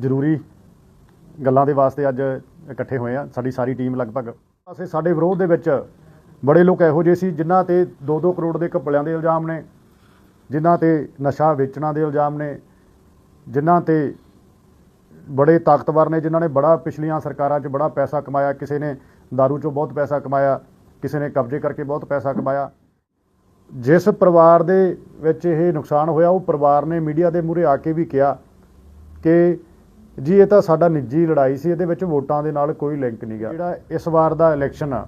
ਜ਼ਰੂਰੀ ਗੱਲਾਂ ਦੇ ਵਾਸਤੇ ਅੱਜ ਇਕੱਠੇ ਹੋਏ ਆ। ਸਾਡੀ ਸਾਰੀ ਟੀਮ ਲਗਭਗ ਅਸੀਂ ਸਾਡੇ ਵਿਰੋਧ ਦੇ ਵਿੱਚ ਬੜੇ ਲੋਕ ਇਹੋ ਜਿਹੇ ਸੀ, ਜਿਨ੍ਹਾਂ ਤੇ 2-2 ਕਰੋੜ ਦੇ ਘਪਲਿਆਂ ਦੇ ਇਲਜ਼ਾਮ ਨੇ, ਜਿਨ੍ਹਾਂ ਤੇ ਨਸ਼ਾ ਵੇਚਣਾ ਦੇ ਇਲਜ਼ਾਮ ਨੇ, ਜਿਨ੍ਹਾਂ ਤੇ ਬੜੇ ਤਾਕਤਵਰ ਨੇ, ਜਿਨ੍ਹਾਂ ਨੇ ਬੜਾ ਪਿਛਲੀਆਂ ਸਰਕਾਰਾਂ 'ਚ ਬੜਾ ਪੈਸਾ ਕਮਾਇਆ, ਕਿਸੇ ਨੇ दारू 'ਚੋਂ ਬਹੁਤ ਪੈਸਾ ਕਮਾਇਆ, ਕਿਸੇ ਨੇ ਕਬਜ਼ੇ ਕਰਕੇ ਬਹੁਤ ਪੈਸਾ ਕਮਾਇਆ। ਜਿਸ ਪਰਿਵਾਰ ਦੇ ਵਿੱਚ ਇਹ ਨੁਕਸਾਨ ਹੋਇਆ, ਉਹ ਪਰਿਵਾਰ ਨੇ ਮੀਡੀਆ ਦੇ ਮੂਹਰੇ ਆ ਕੇ ਵੀ ਕਿਹਾ ਕਿ ਜੀ, ਇਹ ਤਾਂ ਸਾਡਾ ਨਿੱਜੀ ਲੜਾਈ ਸੀ, ਇਹਦੇ ਵਿੱਚ ਵੋਟਾਂ ਦੇ ਨਾਲ ਕੋਈ ਲਿੰਕ ਨਹੀਂ ਗਿਆ। ਜਿਹੜਾ ਇਸ ਵਾਰ ਦਾ ਇਲੈਕਸ਼ਨ ਆ,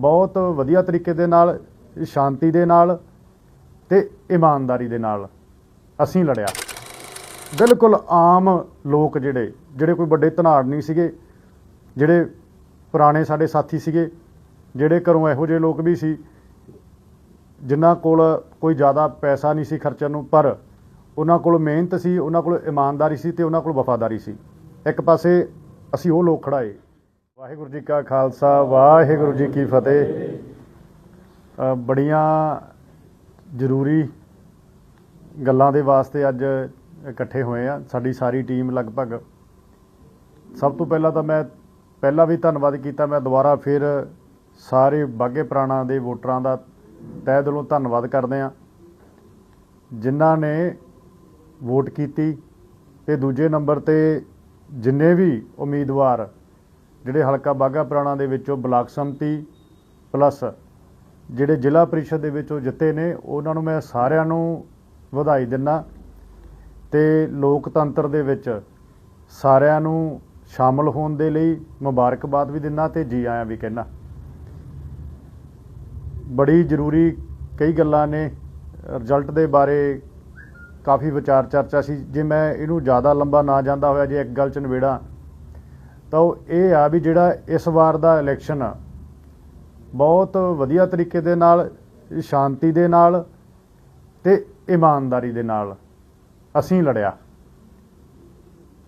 ਬਹੁਤ ਵਧੀਆ ਤਰੀਕੇ ਦੇ ਨਾਲ, ਸ਼ਾਂਤੀ ਦੇ ਨਾਲ ਤੇ ਇਮਾਨਦਾਰੀ ਦੇ ਨਾਲ ਅਸੀਂ ਲੜਿਆ। ਬਿਲਕੁਲ ਆਮ ਲੋਕ ਜਿਹੜੇ ਜਿਹੜੇ ਕੋਈ ਵੱਡੇ ਧਨਾੜ ਨਹੀਂ ਸੀਗੇ, ਜਿਹੜੇ ਪੁਰਾਣੇ ਸਾਡੇ ਸਾਥੀ ਸੀਗੇ, ਜਿਹੜੇ ਘਰੋਂ ਇਹੋ ਜਿਹੇ ਲੋਕ ਵੀ ਸੀ, ਜਿਨ੍ਹਾਂ ਕੋਲ ਕੋਈ ਜ਼ਿਆਦਾ ਪੈਸਾ ਨਹੀਂ ਸੀ ਖਰਚਣ ਨੂੰ, ਪਰ ਉਹਨਾਂ ਕੋਲ ਮਿਹਨਤ ਸੀ, ਉਹਨਾਂ ਕੋਲ ਇਮਾਨਦਾਰੀ ਸੀ ਤੇ ਉਹਨਾਂ ਕੋਲ ਵਫਾਦਾਰੀ ਸੀ। ਇੱਕ ਪਾਸੇ ਅਸੀਂ ਉਹ ਲੋਕ ਖੜਾਏ ਵਾਹਿਗੁਰੂ ਜੀ ਕਾ ਖਾਲਸਾ, ਵਾਹਿਗੁਰੂ ਜੀ ਕੀ ਫਤਿਹ। ਬੜੀਆਂ ਜ਼ਰੂਰੀ ਗੱਲਾਂ ਦੇ ਵਾਸਤੇ ਅੱਜ ਇਕੱਠੇ ਹੋਏ ਆ। ਸਾਡੀ ਸਾਰੀ ਟੀਮ ਲਗਭਗ। ਸਭ ਤੋਂ ਪਹਿਲਾਂ ਤਾਂ ਮੈਂ ਪਹਿਲਾਂ ਵੀ ਧੰਨਵਾਦ ਕੀਤਾ। ਮੈਂ ਦੁਬਾਰਾ ਫਿਰ ਸਾਰੇ ਬਾਗੇ ਪ੍ਰਾਣਾ ਦੇ ਵੋਟਰਾਂ ਦਾ ਤਹਿ ਦਿਲੋਂ ਧੰਨਵਾਦ ਕਰਦੇ ਆ ਜਿਨ੍ਹਾਂ ਨੇ ਵੋਟ ਕੀਤੀ ਤੇ ਦੂਜੇ ਨੰਬਰ ਤੇ ਜਿੰਨੇ ਵੀ ਉਮੀਦਵਾਰ ਜਿਹੜੇ ਹਲਕਾ ਬਾਗਾ ਪੁਰਾਣਾ ਦੇ ਵਿੱਚੋਂ ਬਲਾਕ ਸੰਮਤੀ ਪਲੱਸ ਜਿਹੜੇ ਜ਼ਿਲ੍ਹਾ ਪਰਿਸ਼ਦ ਦੇ ਵਿੱਚੋਂ ਜਿੱਤੇ ਨੇ, ਉਹਨਾਂ ਨੂੰ ਮੈਂ ਸਾਰਿਆਂ ਨੂੰ ਵਧਾਈ ਦਿੰਦਾ ਤੇ ਲੋਕਤੰਤਰ ਦੇ ਵਿੱਚ ਸਾਰਿਆਂ ਨੂੰ ਸ਼ਾਮਲ ਹੋਣ ਦੇ ਲਈ ਮੁਬਾਰਕਬਾਦ ਵੀ ਦਿੰਦਾ ਤੇ ਜੀ ਆਇਆਂ ਵੀ ਕਹਿਣਾ ਬੜੀ ਜ਼ਰੂਰੀ ਕਈ ਗੱਲਾਂ ਨੇ, ਰਿਜ਼ਲਟ ਦੇ ਬਾਰੇ ਕਾਫੀ ਵਿਚਾਰ ਚਰਚਾ ਸੀ। ਜੇ ਮੈਂ ਇਹਨੂੰ ਜ਼ਿਆਦਾ ਲੰਬਾ ਨਾ ਜਾਂਦਾ ਹੋਇਆ, ਜੇ ਇੱਕ ਗੱਲ ਚ ਨਵੇੜਾ ਤਾਂ ਉਹ ਇਹ ਆ ਵੀ ਜਿਹੜਾ ਇਸ ਵਾਰ ਦਾ ਇਲੈਕਸ਼ਨ ਆ, ਬਹੁਤ ਵਧੀਆ ਤਰੀਕੇ ਦੇ ਨਾਲ, ਸ਼ਾਂਤੀ ਦੇ ਨਾਲ ਤੇ ਇਮਾਨਦਾਰੀ ਦੇ ਨਾਲ ਅਸੀਂ ਲੜਿਆ।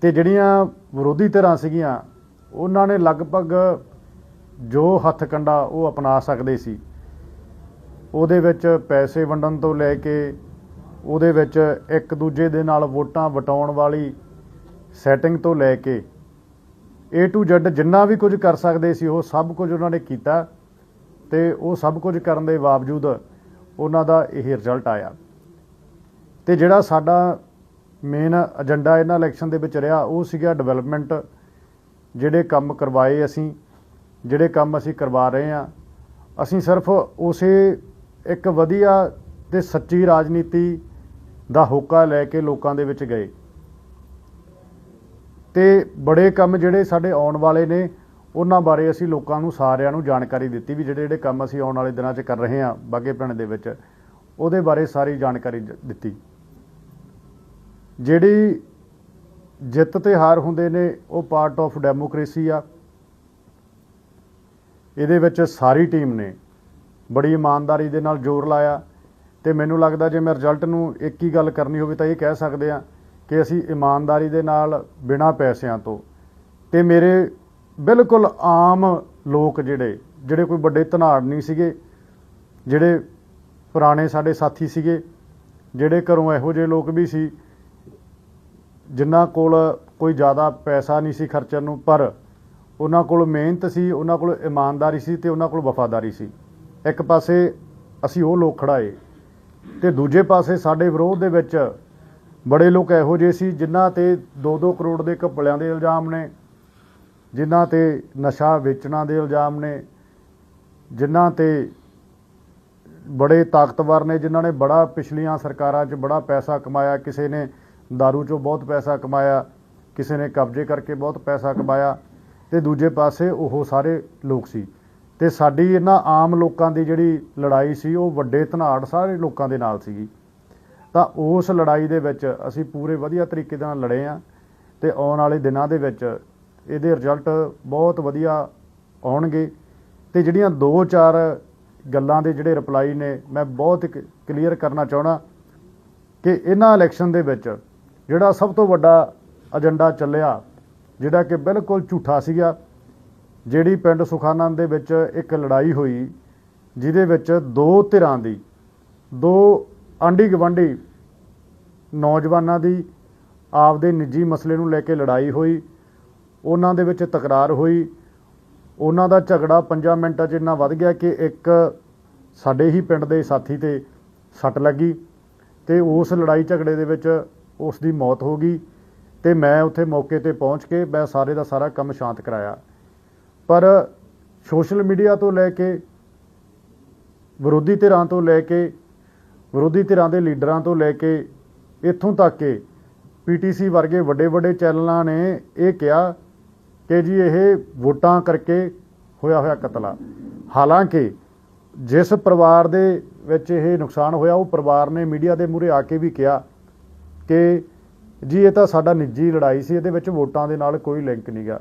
ਤੇ ਜਿਹੜੀਆਂ ਵਿਰੋਧੀ ਧਿਰਾਂ ਸੀਗੀਆਂ, ਉਹਨਾਂ ਨੇ ਲਗਭਗ ਜੋ ਹੱਥ ਕੰਡਾ ਉਹ ਅਪਣਾ ਸਕਦੇ ਸੀ। ਉਹਦੇ ਵਿੱਚ ਪੈਸੇ ਵੰਡਣ ਤੋਂ ਲੈ ਕੇ ਉਹਦੇ ਵਿੱਚ ਇੱਕ ਦੂਜੇ ਦੇ ਨਾਲ ਵੋਟਾਂ ਵਟਾਉਣ ਵਾਲੀ ਸੈਟਿੰਗ ਤੋਂ ਲੈ ਕੇ A to Z ਜਿੰਨਾ ਵੀ ਕੁਝ ਕਰ ਸਕਦੇ ਸੀ, ਉਹ ਸਭ ਕੁਝ ਉਹਨਾਂ ਨੇ ਕੀਤਾ ਤੇ ਉਹ ਸਭ ਕੁਝ ਕਰਨ ਦੇ ਬਾਵਜੂਦ ਉਹਨਾਂ ਦਾ ਇਹ ਰਿਜ਼ਲਟ ਆਇਆ। ਤੇ ਜਿਹੜਾ ਸਾਡਾ ਮੇਨ ਏਜੰਡਾ ਇਹਨਾਂ ਇਲੈਕਸ਼ਨ ਦੇ ਵਿੱਚ ਰਿਹਾ, ਉਹ ਸੀਗਾ ਡਿਵੈਲਪਮੈਂਟ ਜਿਹੜੇ ਕੰਮ ਕਰਵਾਏ ਅਸੀਂ, ਜਿਹੜੇ ਕੰਮ ਅਸੀਂ ਕਰਵਾ ਰਹੇ ਹਾਂ, ਅਸੀਂ ਸਿਰਫ ਉਸੇ ਇੱਕ ਵਧੀਆ ਤੇ ਸੱਚੀ ਰਾਜਨੀਤੀ ਦਾ ਹੋਕਾ ਲੈ ਕੇ ਲੋਕਾਂ ਦੇ ਵਿੱਚ ਗਏ। ਤੇ ਬੜੇ ਕੰਮ ਜਿਹੜੇ ਸਾਡੇ ਆਉਣ ਵਾਲੇ ਨੇ, ਉਹਨਾਂ ਬਾਰੇ ਅਸੀਂ ਲੋਕਾਂ ਨੂੰ ਸਾਰਿਆਂ ਨੂੰ ਜਾਣਕਾਰੀ ਦਿੱਤੀ ਵੀ ਜਿਹੜੇ ਜਿਹੜੇ ਕੰਮ ਅਸੀਂ ਆਉਣ ਵਾਲੇ ਦਿਨਾਂ 'ਚ ਕਰ ਰਹੇ ਹਾਂ, ਬਾਗੇ ਪਿੰਡ ਦੇ ਵਿੱਚ, ਉਹਦੇ ਬਾਰੇ ਸਾਰੀ ਜਾਣਕਾਰੀ ਦਿੱਤੀ। ਜਿਹੜੀ ਜਿੱਤ ਤੇ ਹਾਰ ਹੁੰਦੇ ਨੇ, ਉਹ ਪਾਰਟ ਆਫ ਡੈਮੋਕ੍ਰੇਸੀ ਆ। ਇਹਦੇ ਵਿੱਚ ਸਾਰੀ ਟੀਮ ਨੇ ਬੜੀ ਇਮਾਨਦਾਰੀ ਦੇ ਨਾਲ ਜ਼ੋਰ ਲਾਇਆ। ਤੇ ਮੈਨੂੰ ਲੱਗਦਾ ਜੇ ਮੈਂ ਰਿਜ਼ਲਟ ਨੂੰ ਇੱਕ ਹੀ ਗੱਲ ਕਰਨੀ ਹੋਵੇ ਤਾਂ ਇਹ ਕਹਿ ਸਕਦੇ ਆ ਕਿ ਅਸੀਂ ਇਮਾਨਦਾਰੀ ਦੇ ਨਾਲ ਬਿਨਾਂ ਪੈਸਿਆਂ ਤੋਂ ਤੇ ਮੇਰੇ ਬਿਲਕੁਲ ਆਮ ਲੋਕ ਜਿਹੜੇ ਜਿਹੜੇ ਕੋਈ ਵੱਡੇ ਧਨਾੜ ਨਹੀਂ ਸੀਗੇ, ਜਿਹੜੇ ਪੁਰਾਣੇ ਸਾਡੇ ਸਾਥੀ ਸੀਗੇ, ਜਿਹੜੇ ਘਰੋਂ ਇਹੋ ਜਿਹੇ ਲੋਕ ਵੀ ਸੀ, ਜਿਨ੍ਹਾਂ ਕੋਲ ਕੋਈ ਜ਼ਿਆਦਾ ਪੈਸਾ ਨਹੀਂ ਸੀ ਖਰਚਣ ਨੂੰ, ਪਰ ਉਹਨਾਂ ਕੋਲ ਮਿਹਨਤ ਸੀ, ਉਹਨਾਂ ਕੋਲ ਇਮਾਨਦਾਰੀ ਸੀ ਤੇ ਉਹਨਾਂ ਕੋਲ ਵਫਾਦਾਰੀ ਸੀ। ਇੱਕ ਪਾਸੇ ਅਸੀਂ ਉਹ ਲੋਕ ਖੜਾਏ ਤੇ ਦੂਜੇ ਪਾਸੇ ਸਾਡੇ ਵਿਰੋਧ ਦੇ ਵਿੱਚ ਬੜੇ ਲੋਕ ਇਹੋ ਜਿਹੇ ਸੀ, ਜਿਨ੍ਹਾਂ ਤੇ 2-2 ਕਰੋੜ ਦੇ ਘਪਲਿਆਂ ਦੇ ਇਲਜ਼ਾਮ ਨੇ, ਜਿਨ੍ਹਾਂ ਤੇ ਨਸ਼ਾ ਵੇਚਣਾ ਦੇ ਇਲਜ਼ਾਮ ਨੇ, ਜਿਨ੍ਹਾਂ ਤੇ ਬੜੇ ਤਾਕਤਵਰ ਨੇ, ਜਿਨ੍ਹਾਂ ਨੇ ਬੜਾ ਪਿਛਲੀਆਂ ਸਰਕਾਰਾਂ 'ਚ ਬੜਾ ਪੈਸਾ ਕਮਾਇਆ, ਕਿਸੇ ਨੇ दारू 'ਚੋਂ ਬਹੁਤ ਪੈਸਾ ਕਮਾਇਆ, ਕਿਸੇ ਨੇ ਕਬਜ਼ੇ ਕਰਕੇ ਬਹੁਤ ਪੈਸਾ ਕਮਾਇਆ, ਤੇ ਦੂਜੇ ਪਾਸੇ ਉਹ ਸਾਰੇ ਲੋਕ ਸੀ। ਤੇ ਸਾਡੀ ਇਹਨਾਂ ਆਮ ਲੋਕਾਂ ਦੀ ਜਿਹੜੀ ਲੜਾਈ ਸੀ, ਉਹ ਵੱਡੇ ਧਨਾੜ ਸਾਰੇ ਲੋਕਾਂ ਦੇ ਨਾਲ ਸੀਗੀ। ਤਾਂ ਉਸ ਲੜਾਈ ਦੇ ਵਿੱਚ ਅਸੀਂ ਪੂਰੇ ਵਧੀਆ ਤਰੀਕੇ ਦੇ ਨਾਲ ਲੜੇ ਆ ਤੇ ਆਉਣ ਵਾਲੇ ਦਿਨਾਂ ਦੇ ਵਿੱਚ ਇਹਦੇ ਰਿਜ਼ਲਟ ਬਹੁਤ ਵਧੀਆ ਆਉਣਗੇ। ਤੇ ਜਿਹੜੀਆਂ ਦੋ ਚਾਰ ਗੱਲਾਂ ਦੇ ਜਿਹੜੇ ਰਿਪਲਾਈ ਨੇ, ਮੈਂ ਬਹੁਤ ਕਲੀਅਰ ਕਰਨਾ ਚਾਹਣਾ ਕਿ ਇਹਨਾਂ ਇਲੈਕਸ਼ਨ ਦੇ ਵਿੱਚ ਜਿਹੜਾ ਸਭ ਤੋਂ ਵੱਡਾ ਏਜੰਡਾ ਚੱਲਿਆ, ਜਿਹੜਾ ਕਿ ਬਿਲਕੁਲ ਝੂਠਾ ਸੀਗਾ ਜਿਹੜੀ ਪਿੰਡ ਸੁਖਾਨੰਦ ਦੇ ਵਿੱਚ ਇੱਕ ਲੜਾਈ ਹੋਈ, ਜਿਹਦੇ ਵਿੱਚ ਦੋ ਧਿਰਾਂ ਦੀ, ਦੋ ਆਂਢੀ ਗਵਾਂਢੀ ਨੌਜਵਾਨਾਂ ਦੀ ਆਪਦੇ ਨਿੱਜੀ ਮਸਲੇ ਨੂੰ ਲੈ ਕੇ ਲੜਾਈ ਹੋਈ, ਉਹਨਾਂ ਦੇ ਵਿੱਚ ਤਕਰਾਰ ਹੋਈ। ਉਹਨਾਂ ਦਾ ਝਗੜਾ 5 ਮਿੰਟਾਂ 'ਚ ਇੰਨਾ ਵੱਧ ਗਿਆ ਕਿ ਇੱਕ ਸਾਡੇ ਹੀ ਪਿੰਡ ਦੇ ਸਾਥੀ ਤੇ ਸੱਟ ਲੱਗੀ ਤੇ ਉਸ ਲੜਾਈ ਝਗੜੇ ਦੇ ਵਿੱਚ ਉਸ ਦੀ ਮੌਤ ਹੋ ਗਈ ਤੇ ਮੈਂ ਉੱਥੇ ਮੌਕੇ ਤੇ ਪਹੁੰਚ ਕੇ ਮੈਂ ਸਾਰੇ ਦਾ ਸਾਰਾ ਕੰਮ ਸ਼ਾਂਤ ਕਰਾਇਆ। ਪਰ ਸੋਸ਼ਲ ਮੀਡੀਆ ਤੋਂ ਲੈ ਕੇ ਵਿਰੋਧੀ ਧਿਰਾਂ ਤੋਂ ਲੈ ਕੇ ਵਿਰੋਧੀ ਧਿਰਾਂ ਦੇ ਲੀਡਰਾਂ ਤੋਂ ਲੈ ਕੇ ਇੱਥੋਂ ਤੱਕ ਕਿ ਪੀਟੀਸੀ ਵਰਗੇ ਵੱਡੇ ਵੱਡੇ ਚੈਨਲਾਂ ਨੇ ਇਹ ਕਿਹਾ ਕਿ ਜੀ ਇਹ ਵੋਟਾਂ ਕਰਕੇ ਹੋਇਆ ਹੋਇਆ ਕਤਲਾ ਹਾਲਾਂਕਿ ਜਿਸ ਪਰਿਵਾਰ ਦੇ ਵਿੱਚ ਇਹ ਨੁਕਸਾਨ ਹੋਇਆ, ਉਹ ਪਰਿਵਾਰ ਨੇ ਮੀਡੀਆ ਦੇ ਮੂਹਰੇ ਆ ਕੇ ਵੀ ਕਿਹਾ ਕਿ ਜੀ ਇਹ ਤਾਂ ਸਾਡਾ ਨਿੱਜੀ ਲੜਾਈ ਸੀ, ਇਹਦੇ ਵਿੱਚ ਵੋਟਾਂ ਦੇ ਨਾਲ ਕੋਈ ਲਿੰਕ ਨਹੀਂਗਾ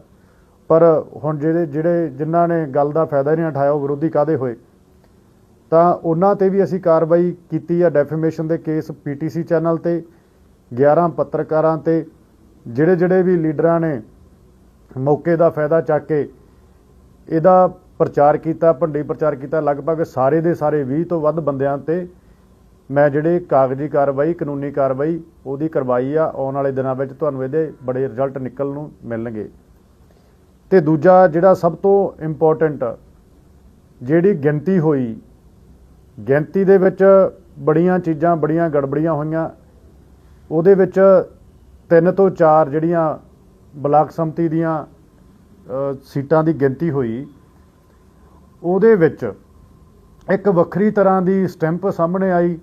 ਪਰ ਹੁਣ ਜਿਹੜੇ ਜਿਹੜੇ ਜਿਨ੍ਹਾਂ ਨੇ ਗੱਲ ਦਾ ਫਾਇਦਾ ਨਹੀਂ ਉਠਾਇਆ, ਉਹ ਵਿਰੋਧੀ ਕਾਦੇ ਹੋਏ? ਤਾਂ ਉਹਨਾਂ ਤੇ ਵੀ ਅਸੀਂ ਕਾਰਵਾਈ ਕੀਤੀ ਆ ਡੈਫੇਮੇਸ਼ਨ ਦੇ ਕੇਸ ਪੀਟੀਸੀ ਚੈਨਲ ਤੇ 11 ਪੱਤਰਕਾਰਾਂ ਤੇ, ਜਿਹੜੇ ਜਿਹੜੇ ਵੀ ਲੀਡਰਾਂ ਨੇ ਮੌਕੇ ਦਾ ਫਾਇਦਾ ਚੱਕ ਕੇ ਇਹਦਾ ਪ੍ਰਚਾਰ ਕੀਤਾ ਭੰਡੀ ਪ੍ਰਚਾਰ ਕੀਤਾ, ਲਗਭਗ ਸਾਰੇ ਦੇ ਸਾਰੇ 20 ਤੋਂ ਵੱਧ ਬੰਦਿਆਂ ਤੇ ਮੈਂ ਜਿਹੜੇ ਕਾਗਜ਼ੀ ਕਾਰਵਾਈ, ਕਾਨੂੰਨੀ ਕਾਰਵਾਈ ਉਹਦੀ ਕਰਵਾਈ ਆ, ਆਉਣ ਵਾਲੇ ਦਿਨਾਂ ਵਿੱਚ ਤੁਹਾਨੂੰ ਇਹਦੇ ਬੜੇ ਰਿਜ਼ਲਟ ਨਿਕਲਣ ਨੂੰ ਮਿਲਣਗੇ। ਤੇ ਦੂਜਾ ਜਿਹੜਾ ਸਭ ਤੋਂ ਇੰਪੋਰਟੈਂਟ ਜਿਹੜੀ ਗਿਣਤੀ ਹੋਈ, ਗਿਣਤੀ ਦੇ ਵਿੱਚ ਬੜੀਆਂ ਚੀਜ਼ਾਂ, ਬੜੀਆਂ ਗੜਬੜੀਆਂ ਹੋਈਆਂ। ਉਹਦੇ ਵਿੱਚ ਤਿੰਨ ਤੋਂ ਚਾਰ ਜਿਹੜੀਆਂ ਬਲਾਕ ਸੰਮਤੀ ਦੀਆਂ ਸੀਟਾਂ ਦੀ ਗਿਣਤੀ ਹੋਈ। ਉਹਦੇ ਵਿੱਚ ਇੱਕ ਵੱਖਰੀ ਤਰ੍ਹਾਂ ਦੀ ਸਟੈਂਪ ਸਾਹਮਣੇ ਆਈ,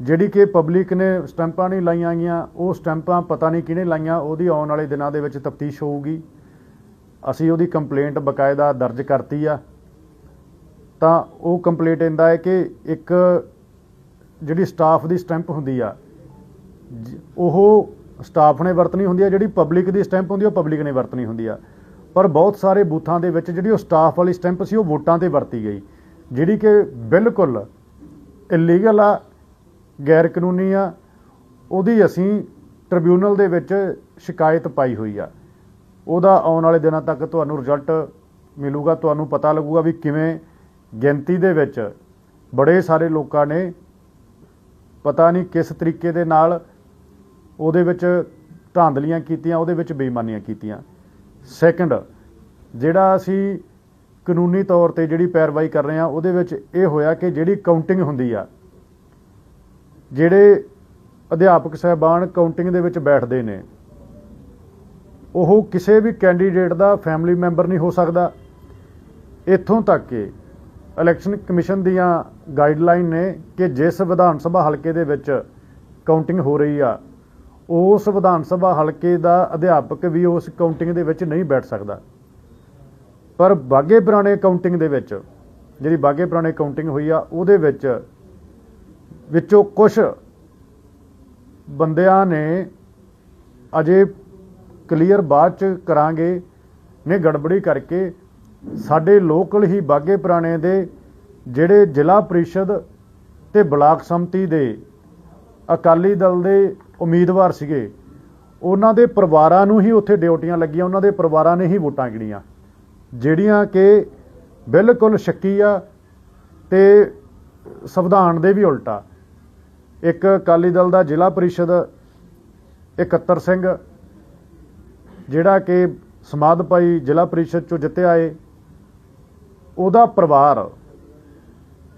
ਜਿਹੜੀ ਕਿ ਪਬਲਿਕ ਨੇ ਸਟੈਂਪਾਂ ਨਹੀਂ ਲਾਈਆਂ ਗਈਆਂ। ਉਹ ਸਟੈਂਪਾਂ ਪਤਾ ਨਹੀਂ ਕਿਹਨੇ ਲਾਈਆਂ, ਉਹਦੀ ਆਉਣ ਵਾਲੇ ਦਿਨਾਂ ਦੇ ਵਿੱਚ ਤਫਤੀਸ਼ ਹੋਊਗੀ। ਅਸੀਂ ਉਹਦੀ ਕੰਪਲੇਂਟ ਬਕਾਇਦਾ ਦਰਜ ਕਰਤੀ ਆ। ਤਾਂ ਉਹ ਕੰਪਲੇਂਟ ਇੰਦਾ ਹੈ ਕਿ ਇੱਕ ਜਿਹੜੀ ਸਟਾਫ ਦੀ ਸਟੈਂਪ ਹੁੰਦੀ ਆ, ਜ- ਉਹ ਸਟਾਫ ਨੇ ਵਰਤਣੀ ਹੁੰਦੀ ਆ, ਜਿਹੜੀ ਪਬਲਿਕ ਦੀ ਸਟੈਂਪ ਹੁੰਦੀ ਆ, ਉਹ ਪਬਲਿਕ ਨੇ ਵਰਤਣੀ ਹੁੰਦੀ ਆ। ਪਰ ਬਹੁਤ ਸਾਰੇ ਬੂਥਾਂ ਦੇ ਵਿੱਚ ਜਿਹੜੀ ਉਹ ਸਟਾਫ ਵਾਲੀ ਸਟੈਂਪ ਸੀ, ਉਹ ਵੋਟਾਂ ਤੇ ਵਰਤੀ ਗਈ, ਜਿਹੜੀ ਕਿ ਬਿਲਕੁਲ ਇਲੀਗਲ ਆ ਗੈਰ ਕਾਨੂੰਨੀ ਆ। ਉਹਦੀ ਅਸੀਂ ਟ੍ਰਿਬਿਊਨਲ ਦੇ ਵਿੱਚ ਸ਼ਿਕਾਇਤ ਪਾਈ ਹੋਈ ਆ। ਉਹਦਾ ਆਉਣ ਵਾਲੇ ਦਿਨਾਂ ਤੱਕ ਤੁਹਾਨੂੰ ਰਿਜ਼ਲਟ ਮਿਲੂਗਾ, ਤੁਹਾਨੂੰ ਪਤਾ ਲੱਗੂਗਾ ਵੀ ਕਿਵੇਂ ਗਿਣਤੀ ਦੇ ਵਿੱਚ ਬੜੇ ਸਾਰੇ ਲੋਕਾਂ ਨੇ ਪਤਾ ਨਹੀਂ ਕਿਸ ਤਰੀਕੇ ਦੇ ਨਾਲ ਉਹਦੇ ਵਿੱਚ ਧਾਂਦਲੀਆਂ ਕੀਤੀਆਂ, ਉਹਦੇ ਵਿੱਚ ਬੇਈਮਾਨੀਆਂ ਕੀਤੀਆਂ। ਸੈਕੰਡ ਜਿਹੜਾ ਅਸੀਂ ਕਾਨੂੰਨੀ ਤੌਰ ਤੇ ਜਿਹੜੀ ਪੈਰਵਾਈ ਕਰ ਰਹੇ ਹਾਂ, ਉਹਦੇ ਵਿੱਚ ਇਹ ਹੋਇਆ ਕਿ ਜਿਹੜੀ ਕਾਊਂਟਿੰਗ ਹੁੰਦੀ ਆ, ਜਿਹੜੇ ਅਧਿਆਪਕ ਸਹਿਬਾਨ ਕਾਊਂਟਿੰਗ ਦੇ ਵਿੱਚ ਬੈਠਦੇ ਨੇ ਉਹ ਕਿਸੇ ਵੀ ਕੈਂਡੀਡੇਟ ਦਾ ਫੈਮਿਲੀ ਮੈਂਬਰ ਨਹੀਂ ਹੋ ਸਕਦਾ। ਇੱਥੋਂ ਤੱਕ ਕਿ ਇਲੈਕਸ਼ਨ ਕਮਿਸ਼ਨ ਦੀਆਂ ਗਾਈਡਲਾਈਨ ਨੇ ਕਿ ਜਿਸ ਵਿਧਾਨ ਸਭਾ ਹਲਕੇ ਦੇ ਵਿੱਚ ਕਾਊਂਟਿੰਗ ਹੋ ਰਹੀ ਆ, ਉਸ ਵਿਧਾਨ ਸਭਾ ਹਲਕੇ ਦਾ ਅਧਿਆਪਕ ਵੀ ਉਸ ਕਾਊਂਟਿੰਗ ਦੇ ਵਿੱਚ ਨਹੀਂ ਬੈਠ ਸਕਦਾ। ਪਰ ਬਾਗੇ ਪੁਰਾਣੇ ਕਾਊਂਟਿੰਗ ਦੇ ਵਿੱਚ, ਜਿਹੜੀ ਬਾਗੇ ਪੁਰਾਣੇ ਕਾਊਂਟਿੰਗ ਹੋਈ ਆ, ਉਹਦੇ ਵਿੱਚ ਵਿੱਚੋਂ ਕੁਝ ਬੰਦਿਆਂ ਨੇ ਅਜੇ ਕਲੀਅਰ ਬਾਅਦ ਚ ਕਰਾਂਗੇ। ਨੇ ਗੜਬੜੀ ਕਰਕੇ ਸਾਡੇ ਲੋਕਲ ਹੀ ਬਾਗੇ ਪੁਰਾਣੇ ਦੇ ਜਿਹੜੇ ਜ਼ਿਲ੍ਹਾ ਪ੍ਰੀਸ਼ਦ ਤੇ ਬਲਾਕ ਸੰਮਤੀ ਦੇ ਅਕਾਲੀ ਦਲ ਦੇ ਉਮੀਦਵਾਰ ਸੀਗੇ, ਉਹਨਾਂ ਦੇ ਪਰਿਵਾਰਾਂ ਨੂੰ ਹੀ ਉੱਥੇ ਡਿਊਟੀਆਂ ਲੱਗੀਆਂ, ਉਹਨਾਂ ਦੇ ਪਰਿਵਾਰਾਂ ਨੇ ਹੀ ਵੋਟਾਂ ਗਿਣੀਆਂ, ਜਿਹੜੀਆਂ ਕਿ ਬਿਲਕੁਲ ਸ਼ੱਕੀ ਆ ਤੇ ਸੰਵਿਧਾਨ ਦੇ ਵੀ ਉਲਟਾ। ਇੱਕ ਅਕਾਲੀ ਦਲ ਦਾ ਜ਼ਿਲ੍ਹਾ ਪ੍ਰੀਸ਼ਦ 71 ਸਿੰਘ ਜਿਹੜਾ ਕਿ ਸਮਾਧ ਭਾਈ ਜ਼ਿਲ੍ਹਾ ਪਰਿਸ਼ਦ ਚੋਂ ਜਿੱਤਿਆ ਏ ਉਹਦਾ ਪਰਿਵਾਰ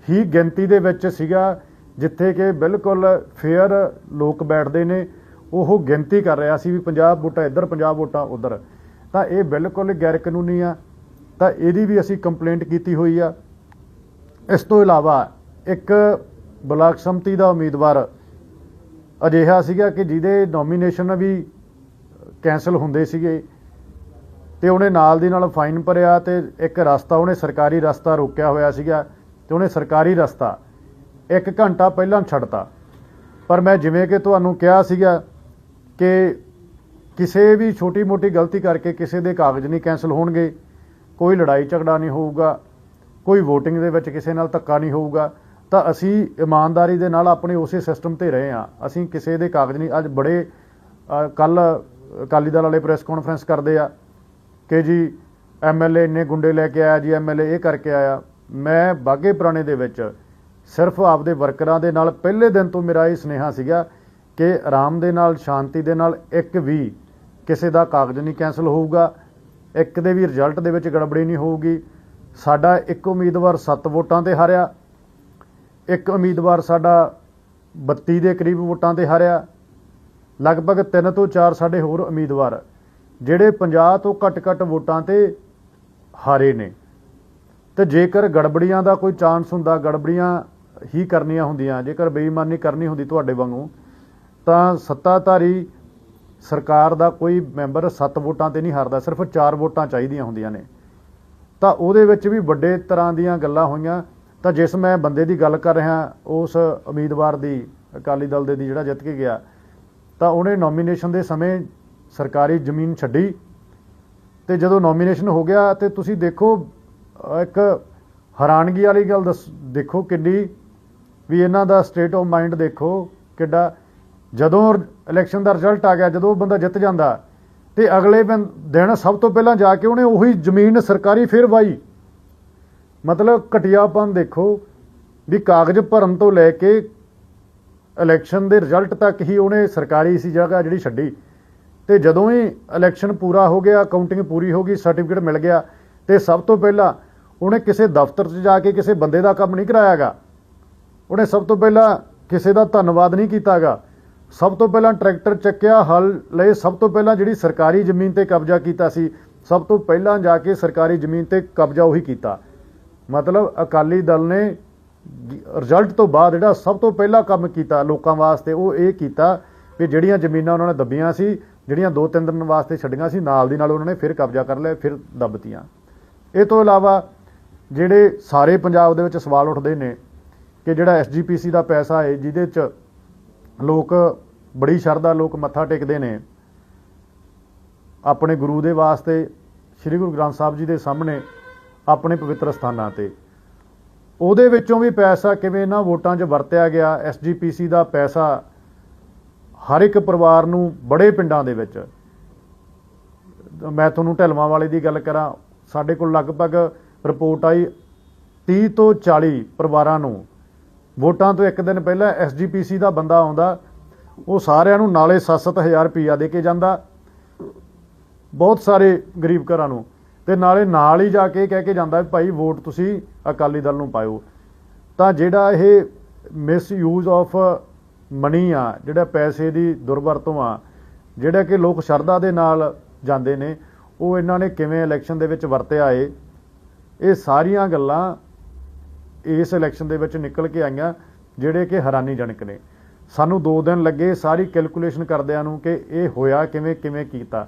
ਹੀ ਗਿਣਤੀ ਦੇ ਵਿੱਚ ਸੀਗਾ, ਜਿੱਥੇ ਕਿ ਬਿਲਕੁਲ ਫੇਅਰ ਲੋਕ ਬੈਠਦੇ ਨੇ, ਉਹ ਗਿਣਤੀ ਕਰ ਰਿਹਾ ਸੀ ਵੀ 50 ਵੋਟਾਂ ਇੱਧਰ 50 ਵੋਟਾਂ ਉੱਧਰ। ਤਾਂ ਇਹ ਬਿਲਕੁਲ ਗੈਰ ਕਾਨੂੰਨੀ ਆ, ਤਾਂ ਇਹਦੀ ਵੀ ਅਸੀਂ ਕੰਪਲੇਂਟ ਕੀਤੀ ਹੋਈ ਆ। ਇਸ ਤੋਂ ਇਲਾਵਾ ਇੱਕ ਬਲਾਕ ਸੰਮਤੀ ਦਾ ਉਮੀਦਵਾਰ ਅਜਿਹਾ ਸੀਗਾ ਕਿ ਜਿਹਦੇ ਨੋਮੀਨੇਸ਼ਨ ਵੀ ਕੈਨਸਲ ਹੁੰਦੇ ਸੀਗੇ ਤੇ ਉਹਨੇ ਨਾਲ ਦੀ ਨਾਲ ਫਾਈਨ ਭਰਿਆ ਤੇ ਇੱਕ ਰਸਤਾ ਉਹਨੇ ਸਰਕਾਰੀ ਰਸਤਾ ਰੋਕਿਆ ਹੋਇਆ ਸੀਗਾ ਤੇ ਉਹਨੇ ਸਰਕਾਰੀ ਰਸਤਾ ਇੱਕ ਘੰਟਾ ਪਹਿਲਾਂ ਛੱਡਤਾ। ਪਰ ਮੈਂ ਜਿਵੇਂ ਕਿ ਤੁਹਾਨੂੰ ਕਿਹਾ ਸੀਗਾ ਕਿ ਕਿਸੇ ਵੀ ਛੋਟੀ-ਮੋਟੀ ਗਲਤੀ ਕਰਕੇ ਕਿਸੇ ਦੇ ਕਾਗਜ਼ ਨਹੀਂ ਕੈਨਸਲ ਹੋਣਗੇ, ਕੋਈ ਲੜਾਈ ਝਗੜਾ ਨਹੀਂ ਹੋਊਗਾ, ਕੋਈ VOTING ਦੇ ਵਿੱਚ ਕਿਸੇ ਨਾਲ ਧੱਕਾ ਨਹੀਂ ਹੋਊਗਾ, ਤਾਂ ਅਸੀਂ ਇਮਾਨਦਾਰੀ ਦੇ ਨਾਲ ਆਪਣੇ ਉਸੇ ਸਿਸਟਮ ਤੇ ਰਹੇ ਆ ਅਸੀਂ ਕਿਸੇ ਦੇ ਕਾਗਜ਼ ਨਹੀਂ, ਅੱਜ ਬੜੇ ਕੱਲ ਅਕਾਲੀ ਦਲ ਵਾਲੇ ਪ੍ਰੈਸ ਕਾਨਫਰੰਸ ਕਰਦੇ ਆ ਕਿ ਜੀ ਐਮਐਲਏ ਇੰਨੇ ਗੁੰਡੇ ਲੈ ਕੇ ਆਇਆ ਜੀ ਐਮਐਲਏ ਇਹ ਕਰਕੇ ਆਇਆ। ਮੈਂ ਬਾਗੇ ਪੁਰਾਣੇ ਦੇ ਵਿੱਚ ਸਿਰਫ ਆਪਦੇ ਵਰਕਰਾਂ ਦੇ ਨਾਲ ਪਹਿਲੇ ਦਿਨ ਤੋਂ ਮੇਰਾ ਇਹ ਸੁਨੇਹਾ ਸੀਗਾ ਕਿ ਆਰਾਮ ਦੇ ਨਾਲ, ਸ਼ਾਂਤੀ ਦੇ ਨਾਲ ਇੱਕ ਵੀ ਕਿਸੇ ਦਾ ਕਾਗਜ਼ ਨਹੀਂ ਕੈਨਸਲ ਹੋਊਗਾ। ਇੱਕ ਦੇ ਵੀ ਰਿਜ਼ਲਟ ਦੇ ਵਿੱਚ ਗੜਬੜੀ ਨਹੀਂ ਹੋਊਗੀ। ਸਾਡਾ ਇੱਕ ਉਮੀਦਵਾਰ 7 ਵੋਟਾਂ ਤੇ ਹਾਰਿਆ। ਇੱਕ ਉਮੀਦਵਾਰ ਸਾਡਾ 32 ਦੇ ਕਰੀਬ ਵੋਟਾਂ ਤੇ ਹਾਰਿਆ। ਲਗਭਗ 3 ਤੋਂ 4 ਸਾਡੇ ਹੋਰ ਉਮੀਦਵਾਰ, ਜਿਹੜੇ 50 ਤੋਂ ਘੱਟ-ਘੱਟ ਵੋਟਾਂ ਤੇ ਹਾਰੇ ਨੇ। ਤੇ ਜੇਕਰ ਗੜਬੜੀਆਂ ਦਾ ਕੋਈ ਚਾਂਸ ਹੁੰਦਾ, ਗੜਬੜੀਆਂ ਹੀ ਕਰਨੀਆਂ ਹੁੰਦੀਆਂ, ਜੇਕਰ ਬੇਈਮਾਨੀ ਕਰਨੀ ਹੁੰਦੀ ਤੁਹਾਡੇ ਵਾਂਗੂ, ਤਾਂ ਸੱਤਾਧਾਰੀ ਸਰਕਾਰ ਦਾ ਕੋਈ ਮੈਂਬਰ 7 ਵੋਟਾਂ ਤੇ ਨਹੀਂ ਹਾਰਦਾ, ਸਿਰਫ 4 ਵੋਟਾਂ ਚਾਹੀਦੀਆਂ ਹੁੰਦੀਆਂ ਨੇ। ਤਾਂ ਉਹਦੇ ਵਿੱਚ ਵੀ ਵੱਡੇ ਤਰ੍ਹਾਂ ਦੀਆਂ ਗੱਲਾਂ ਹੋਈਆਂ। ਤਾਂ ਜਿਸ ਮੈਂ ਬੰਦੇ ਦੀ ਗੱਲ ਕਰ ਰਿਹਾ, ਉਸ ਉਮੀਦਵਾਰ ਦੀ, ਅਕਾਲੀ ਦਲ ਦੇ ਦੀ ਜਿਹੜਾ ਜਿੱਤ ਕੇ ਗਿਆ ਤਾਂ ਉਹਨੇ ਨੋਮੀਨੇਸ਼ਨ ਦੇ ਸਮੇਂ ਸਰਕਾਰੀ ਜ਼ਮੀਨ ਛੱਡੀ। ਤੇ ਜਦੋਂ ਨੋਮੀਨੇਸ਼ਨ ਹੋ ਗਿਆ ਤੇ ਤੁਸੀਂ ਦੇਖੋ ਇੱਕ ਹੈਰਾਨਗੀ ਵਾਲੀ ਗੱਲ ਦੱਸ- ਦੇਖੋ ਕਿੰਨੀ ਵੀ ਇਹਨਾਂ ਦਾ ਸਟੇਟ ਆਫ ਮਾਈਂਡ ਦੇਖੋ ਕਿੱਡਾ। ਜਦੋਂ ਇਲੈਕਸ਼ਨ ਦਾ ਰਿਜ਼ਲਟ ਆ ਗਿਆ, ਜਦੋਂ ਉਹ ਬੰਦਾ ਜਿੱਤ ਜਾਂਦਾ, ਤੇ ਅਗਲੇ ਦਿਨ ਸਭ ਤੋਂ ਪਹਿਲਾਂ ਜਾ ਕੇ ਉਹਨੇ ਉਹੀ ਜ਼ਮੀਨ ਸਰਕਾਰੀ ਫਿਰ ਵਾਈ। ਮਤਲਬ ਘਟਿਆਪਨ ਦੇਖੋ ਵੀ ਕਾਗਜ਼ ਭਰਨ ਤੋਂ ਲੈ ਕੇ ਇਲੈਕਸ਼ਨ ਦੇ ਰਿਜ਼ਲਟ ਤੱਕ ਹੀ ਉਹਨੇ ਸਰਕਾਰੀ ਸੀ ਜਗ੍ਹਾ ਜਿਹੜੀ ਛੱਡੀ। ਤੇ ਜਦੋਂ ਹੀ ਇਲੈਕਸ਼ਨ ਪੂਰਾ ਹੋ ਗਿਆ ਕਾਊਂਟਿੰਗ ਪੂਰੀ ਹੋ ਗਈ ਸਰਟੀਫਿਕੇਟ ਮਿਲ ਗਿਆ, ਤੇ ਸਭ ਤੋਂ ਪਹਿਲਾਂ ਉਹਨੇ ਕਿਸੇ ਦਫ਼ਤਰ 'ਚ ਜਾ ਕੇ ਕਿਸੇ ਬੰਦੇ ਦਾ ਕੰਮ ਨਹੀਂ ਕਰਾਇਆਗਾ। ਉਹਨੇ ਸਭ ਤੋਂ ਪਹਿਲਾਂ ਕਿਸੇ ਦਾ ਧੰਨਵਾਦ ਨਹੀਂ ਕੀਤਾਗਾ। ਸਭ ਤੋਂ ਪਹਿਲਾਂ ਟਰੈਕਟਰ ਚੱਕਿਆ, ਹਲ ਲਏ, ਸਭ ਤੋਂ ਪਹਿਲਾਂ ਜਿਹੜੀ ਸਰਕਾਰੀ ਜ਼ਮੀਨ ਤੇ ਕਬਜ਼ਾ ਕੀਤਾ ਸੀ, ਸਭ ਤੋਂ ਪਹਿਲਾਂ ਜਾ ਕੇ ਸਰਕਾਰੀ ਜ਼ਮੀਨ ਤੇ ਕਬਜ਼ਾ ਉਹੀ ਕੀਤਾ। ਮਤਲਬ ਅਕਾਲੀ ਦਲ ਨੇ ਰਿਜ਼ਲਟ ਤੋਂ ਬਾਅਦ ਜਿਹੜਾ ਸਭ ਤੋਂ ਪਹਿਲਾ ਕੰਮ ਕੀਤਾ ਲੋਕਾਂ ਵਾਸਤੇ, ਉਹ ਇਹ ਕੀਤਾ ਵੀ ਜਿਹੜੀਆਂ ਜ਼ਮੀਨਾਂ ਉਹਨਾਂ ਨੇ ਦੱਬੀਆਂ ਸੀ, ਜਿਹੜੀਆਂ ਦੋ ਤਿੰਨ ਦਿਨ ਵਾਸਤੇ ਛੱਡੀਆਂ ਸੀ, ਨਾਲ ਦੀ ਨਾਲ ਉਹਨਾਂ ਨੇ ਫਿਰ ਕਬਜ਼ਾ ਕਰ ਲਿਆ, ਫਿਰ ਦੱਬਤੀਆਂ। ਇਹ ਤੋਂ ਇਲਾਵਾ ਜਿਹੜੇ ਸਾਰੇ ਪੰਜਾਬ ਦੇ ਵਿੱਚ ਸਵਾਲ ਉੱਠਦੇ ਨੇ ਕਿ ਜਿਹੜਾ ਐਸਜੀਪੀਸੀ ਦਾ ਪੈਸਾ ਹੈ, ਜਿਹਦੇ 'ਚ ਲੋਕ ਬੜੀ ਸ਼ਰਧਾ, ਲੋਕ ਮੱਥਾ ਟੇਕਦੇ ਨੇ, ਆਪਣੇ ਗੁਰੂ ਦੇ ਵਾਸਤੇ, ਸ੍ਰੀ ਗੁਰੂ ਗ੍ਰੰਥ ਸਾਹਿਬ ਜੀ ਦੇ ਸਾਹਮਣੇ, ਆਪਣੇ ਪਵਿੱਤਰ ਸਥਾਨਾਂ ਤੇ। ਉਹਦੇ ਵਿੱਚੋਂ ਵੀ ਪੈਸਾ ਕਿਵੇਂ ਇਹਨਾਂ ਵੋਟਾਂ 'ਚ ਵਰਤਿਆ ਗਿਆ ਐਸਜੀਪੀਸੀ ਦਾ ਪੈਸਾ ਹਰ ਇੱਕ ਪਰਿਵਾਰ ਨੂੰ ਬੜੇ ਪਿੰਡਾਂ ਦੇ ਵਿੱਚ। ਮੈਂ ਤੁਹਾਨੂੰ ਢਲਵਾਂ ਵਾਲੇ ਦੀ ਗੱਲ ਕਰਾਂ, ਸਾਡੇ ਕੋਲ ਲਗਭਗ ਰਿਪੋਰਟ ਆਈ 30 ਤੋਂ 40 ਪਰਿਵਾਰਾਂ ਨੂੰ। ਵੋਟਾਂ ਤੋਂ ਇੱਕ ਦਿਨ ਪਹਿਲਾਂ ਐਸਜੀਪੀਸੀ ਦਾ ਬੰਦਾ ਆਉਂਦਾ, ਉਹ ਸਾਰਿਆਂ ਨੂੰ ਨਾਲੇ 7-7000 ਰੁਪਈਆ ਦੇ ਕੇ ਜਾਂਦਾ। ਬਹੁਤ ਸਾਰੇ ਗਰੀਬ ਘਰਾਂ ਨੂੰ। ਤੇ ਨਾਲੇ ਨਾਲ ਹੀ ਜਾ ਕੇ ਕਹਿ ਕੇ ਜਾਂਦਾ ਵੀ ਭਾਈ ਵੋਟ ਤੁਸੀਂ ਅਕਾਲੀ ਦਲ ਨੂੰ ਪਾਇਓ। ਤਾਂ ਜਿਹੜਾ ਇਹ ਮਿਸ ਯੂਜ਼ ਆਫ ਮਨੀ ਆ, ਜਿਹੜਾ ਪੈਸੇ ਦੀ ਦੁਰਵਰਤੋਂ ਆ, ਜਿਹੜਾ ਕਿ ਲੋਕ ਸ਼ਰਧਾ ਦੇ ਨਾਲ ਜਾਂਦੇ ਨੇ, ਉਹ ਇਹਨਾਂ ਨੇ ਕਿਵੇਂ ਇਲੈਕਸ਼ਨ ਦੇ ਵਿੱਚ ਵਰਤਿਆ ਏ, ਇਹ ਸਾਰੀਆਂ ਗੱਲਾਂ ਇਸ ਇਲੈਕਸ਼ਨ ਦੇ ਵਿੱਚ ਨਿਕਲ ਕੇ ਆਈਆਂ, ਜਿਹੜੇ ਕਿ ਹੈਰਾਨੀਜਨਕ ਨੇ। ਸਾਨੂੰ 2 ਦਿਨ ਲੱਗੇ ਸਾਰੀ ਕੈਲਕੂਲੇਸ਼ਨ ਕਰਦਿਆਂ ਨੂੰ ਕਿ ਇਹ ਹੋਇਆ ਕਿਵੇਂ ਕਿਵੇਂ ਕੀਤਾ।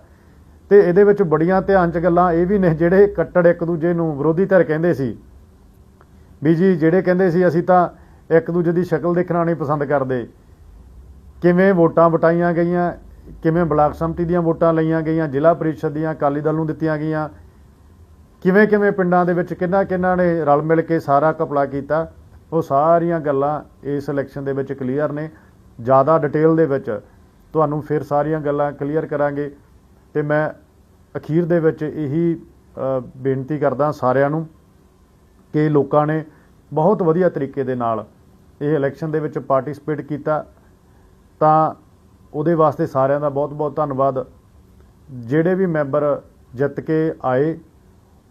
ਤੇ ਇਹਦੇ ਵਿੱਚ ਬੜੀਆਂ ਧਿਆਨ ਚ ਗੱਲਾਂ ਇਹ ਵੀ ਨੇ ਜਿਹੜੇ ਕੱਟੜ ਇੱਕ ਦੂਜੇ ਨੂੰ ਵਿਰੋਧੀ ਧਿਰ ਕਹਿੰਦੇ ਸੀ। ਵੀ ਜੀ, ਜਿਹੜੇ ਕਹਿੰਦੇ ਸੀ, ਅਸੀਂ ਤਾਂ ਇੱਕ ਦੂਜੇ ਦੀ ਸ਼ਕਲ ਦੇਖਣਾ ਨਹੀਂ ਪਸੰਦ ਕਰਦੇ। ਕਿਵੇਂ ਵੋਟਾਂ ਵਟਾਈਆਂ ਗਈਆਂ, ਕਿਵੇਂ ਬਲਾਕ ਸੰਮਤੀ ਦੀਆਂ ਵੋਟਾਂ ਲਈਆਂ ਗਈਆਂ, ਜ਼ਿਲ੍ਹਾ ਪ੍ਰੀਸ਼ਦ ਦੀਆਂ, ਅਕਾਲੀ ਦਲ ਨੂੰ ਦਿੱਤੀਆਂ ਗਈਆਂ। ਕਿਵੇਂ ਕਿਵੇਂ ਪਿੰਡਾਂ ਦੇ ਵਿੱਚ ਕਿੰਨਾ ਕਿੰਨਾ ਨੇ ਰਲ ਮਿਲ ਕੇ ਸਾਰਾ ਕਪੜਾ ਕੀਤਾ। ਉਹ ਸਾਰੀਆਂ ਗੱਲਾਂ ਇਸ ਇਲੈਕਸ਼ਨ ਦੇ ਵਿੱਚ ਕਲੀਅਰ ਨੇ। ਜ਼ਿਆਦਾ ਡਿਟੇਲ ਦੇ ਵਿੱਚ ਤੁਹਾਨੂੰ ਫਿਰ ਸਾਰੀਆਂ ਗੱਲਾਂ ਕਲੀਅਰ ਕਰਾਂਗੇ। ਤੇ ਮੈਂ ਅਖੀਰ ਦੇ ਵਿੱਚ ਇਹੀ ਬੇਨਤੀ ਕਰਦਾ ਸਾਰਿਆਂ ਨੂੰ ਕਿ ਲੋਕਾਂ ਨੇ ਬਹੁਤ ਵਧੀਆ ਤਰੀਕੇ ਦੇ ਨਾਲ ਇਹ ਇਲੈਕਸ਼ਨ ਦੇ ਵਿੱਚ ਪਾਰਟਿਸਿਪੇਟ ਕੀਤਾ। ਤਾਂ ਉਹਦੇ ਵਾਸਤੇ ਸਾਰਿਆਂ ਦਾ ਬਹੁਤ-ਬਹੁਤ ਧੰਨਵਾਦ। ਜਿਹੜੇ ਵੀ ਮੈਂਬਰ ਜਿੱਤ ਕੇ ਆਏ,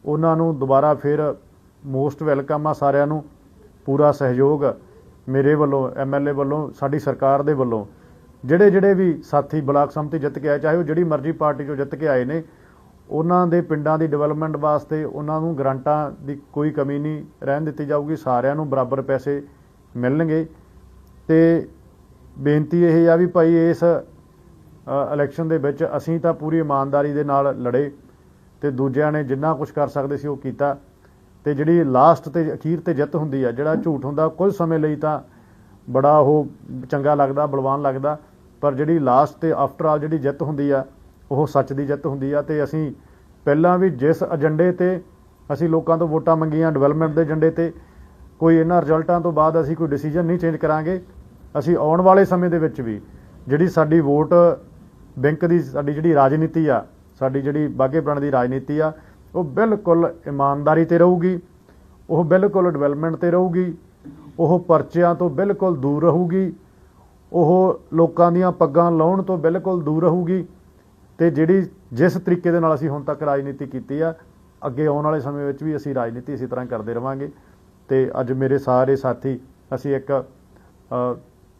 ਉਹਨਾਂ ਨੂੰ ਦੁਬਾਰਾ ਫਿਰ ਮੋਸਟ ਵੈਲਕਮ ਆ ਸਾਰਿਆਂ ਨੂੰ। ਪੂਰਾ ਸਹਿਯੋਗ ਮੇਰੇ ਵੱਲੋਂ ਐਮਐਲਏ ਵੱਲੋਂ, ਸਾਡੀ ਸਰਕਾਰ ਦੇ ਵੱਲੋਂ। ਜਿਹੜੇ ਜਿਹੜੇ ਵੀ ਸਾਥੀ ਬਲਾਕ ਸੰਮਤੀ ਜਿੱਤ ਕੇ ਆਏ, ਚਾਹੇ ਉਹ ਜਿਹੜੀ ਮਰਜ਼ੀ ਪਾਰਟੀ ਚੋਂ ਜਿੱਤ ਕੇ ਆਏ ਨੇ, ਉਹਨਾਂ ਦੇ ਪਿੰਡਾਂ ਦੀ ਡਿਵੈਲਪਮੈਂਟ ਵਾਸਤੇ ਉਹਨਾਂ ਨੂੰ ਗ੍ਰਾਂਟਾਂ ਦੀ ਕੋਈ ਕਮੀ ਨਹੀਂ ਰਹਿਣ ਦਿੱਤੀ ਜਾਊਗੀ, ਸਾਰਿਆਂ ਨੂੰ ਬਰਾਬਰ ਪੈਸੇ ਮਿਲਣਗੇ। ਤੇ ਬੇਨਤੀ ਇਹ ਆ ਵੀ ਭਾਈ ਇਸ ਇਲੈਕਸ਼ਨ ਦੇ ਵਿੱਚ ਅਸੀਂ ਤਾਂ ਪੂਰੀ ਇਮਾਨਦਾਰੀ ਦੇ ਨਾਲ ਲੜੇ ਤੇ ਦੂਜਿਆਂ ਨੇ ਜਿੰਨਾ ਕੁਝ ਕਰ ਸਕਦੇ ਸੀ ਉਹ ਕੀਤਾ। ਤੇ ਜਿਹੜੀ ਲਾਸਟ ਤੇ ਅਖੀਰ ਤੇ ਜਿੱਤ ਹੁੰਦੀ ਆ, ਜਿਹੜਾ ਝੂਠ ਹੁੰਦਾ, ਕੁਝ ਸਮੇਂ ਲਈ ਤਾਂ ਬੜਾ ਉਹ ਚੰਗਾ ਲੱਗਦਾ, ਬਲਵਾਨ ਲੱਗਦਾ। ਪਰ ਜਿਹੜੀ ਲਾਸਟ ਤੇ ਆਫਟਰ ਆਲ ਜਿਹੜੀ ਜਿੱਤ ਹੁੰਦੀ ਆ, ਉਹ ਸੱਚ ਦੀ ਜਿੱਤ ਹੁੰਦੀ ਆ ਤੇ ਅਸੀਂ ਪਹਿਲਾਂ ਵੀ ਜਿਸ ਏਜੰਡੇ ਤੇ ਅਸੀਂ ਲੋਕਾਂ ਤੋਂ ਵੋਟਾਂ ਮੰਗੀਆਂ ਡਿਵੈਲਪਮੈਂਟ ਦੇ ਏਜੰਡੇ ਤੇ, ਕੋਈ ਇਹਨਾਂ ਰਿਜ਼ਲਟਾਂ ਤੋਂ ਬਾਅਦ ਅਸੀਂ ਕੋਈ ਡਿਸੀਜਨ ਨਹੀਂ ਚੇਂਜ ਕਰਾਂਗੇ। ਅਸੀਂ ਆਉਣ ਵਾਲੇ ਸਮੇਂ ਦੇ ਵਿੱਚ ਵੀ ਜਿਹੜੀ ਸਾਡੀ ਵੋਟ ਬੈਂਕ ਦੀ ਸਾਡੀ ਜਿਹੜੀ ਰਾਜਨੀਤੀ ਆ, ਸਾਡੀ ਜਿਹੜੀ ਬਾਗੇ ਪੁਰਾਣੇ ਦੀ ਰਾਜਨੀਤੀ ਆ, ਉਹ ਬਿਲਕੁਲ ਇਮਾਨਦਾਰੀ ਤੇ ਰਹੂਗੀ, ਉਹ ਬਿਲਕੁਲ ਡਿਵੈਲਪਮੈਂਟ ਤੇ ਰਹੂਗੀ, ਉਹ ਪਰਚਿਆਂ ਤੋਂ ਬਿਲਕੁਲ ਦੂਰ ਰਹੂਗੀ ਉਹ ਲੋਕਾਂ ਦੀਆਂ ਪੱਗਾਂ ਲਾਉਣ ਤੋਂ ਬਿਲਕੁਲ ਦੂਰ ਰਹੂਗੀ ਤੇ ਜਿਹੜੀ ਜਿਸ ਤਰੀਕੇ ਦੇ ਨਾਲ ਅਸੀਂ ਹੁਣ ਤੱਕ ਰਾਜਨੀਤੀ ਕੀਤੀ ਆ, ਅੱਗੇ ਆਉਣ ਵਾਲੇ ਸਮੇਂ ਵਿੱਚ ਵੀ ਅਸੀਂ ਰਾਜਨੀਤੀ ਇਸੇ ਤਰ੍ਹਾਂ ਕਰਦੇ ਰਵਾਂਗੇ। ਤੇ ਅੱਜ ਮੇਰੇ ਸਾਰੇ ਸਾਥੀ, ਅਸੀਂ ਇੱਕ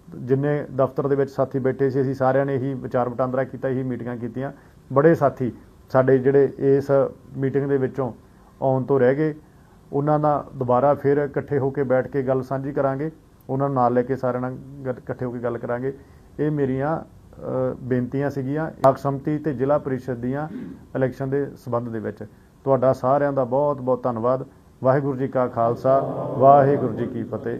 ਜਿੰਨੇ ਦਫ਼ਤਰ ਦੇ ਵਿੱਚ ਸਾਥੀ ਬੈਠੇ ਸੀ, ਅਸੀਂ ਸਾਰਿਆਂ ਨੇ ਹੀ ਵਿਚਾਰ ਵਟਾਂਦਰਾ ਕੀਤਾ ਹੀ ਮੀਟਿੰਗਾਂ ਕੀਤੀਆਂ। ਬੜੇ ਸਾਥੀ ਸਾਡੇ ਜਿਹੜੇ ਇਸ ਮੀਟਿੰਗ ਦੇ ਵਿੱਚੋਂ ਆਉਣ ਤੋਂ ਰਹਿ ਗਏ। ਉਹਨਾਂ ਨਾਲ ਦੁਬਾਰਾ ਫਿਰ ਇਕੱਠੇ ਹੋ ਕੇ ਬੈਠ ਕੇ ਗੱਲ ਸਾਂਝੀ ਕਰਾਂਗੇ। ਉਹਨਾਂ ਨੂੰ ਨਾਲ ਲੈ ਕੇ ਸਾਰਿਆਂ ਨਾਲ ਗੱਲ- ਇਕੱਠੇ ਹੋ ਕੇ ਗੱਲ ਕਰਾਂਗੇ। ਇਹ ਮੇਰੀਆਂ ਬੇਨਤੀਆਂ ਸੀਗੀਆਂ ਆਕ ਸੰਮਤੀ ਤੇ ਜ਼ਿਲ੍ਹਾ ਪਰਿਸ਼ਦ ਦੀਆਂ ਇਲੈਕਸ਼ਨ ਦੇ ਸਬੰਧ ਦੇ ਵਿੱਚ। ਤੁਹਾਡਾ ਸਾਰਿਆਂ ਦਾ ਬਹੁਤ ਬਹੁਤ ਧੰਨਵਾਦ। ਵਾਹਿਗੁਰੂ ਜੀ ਕਾ ਖਾਲਸਾ, ਵਾਹਿਗੁਰੂ ਜੀ ਕੀ ਫਤਿਹ।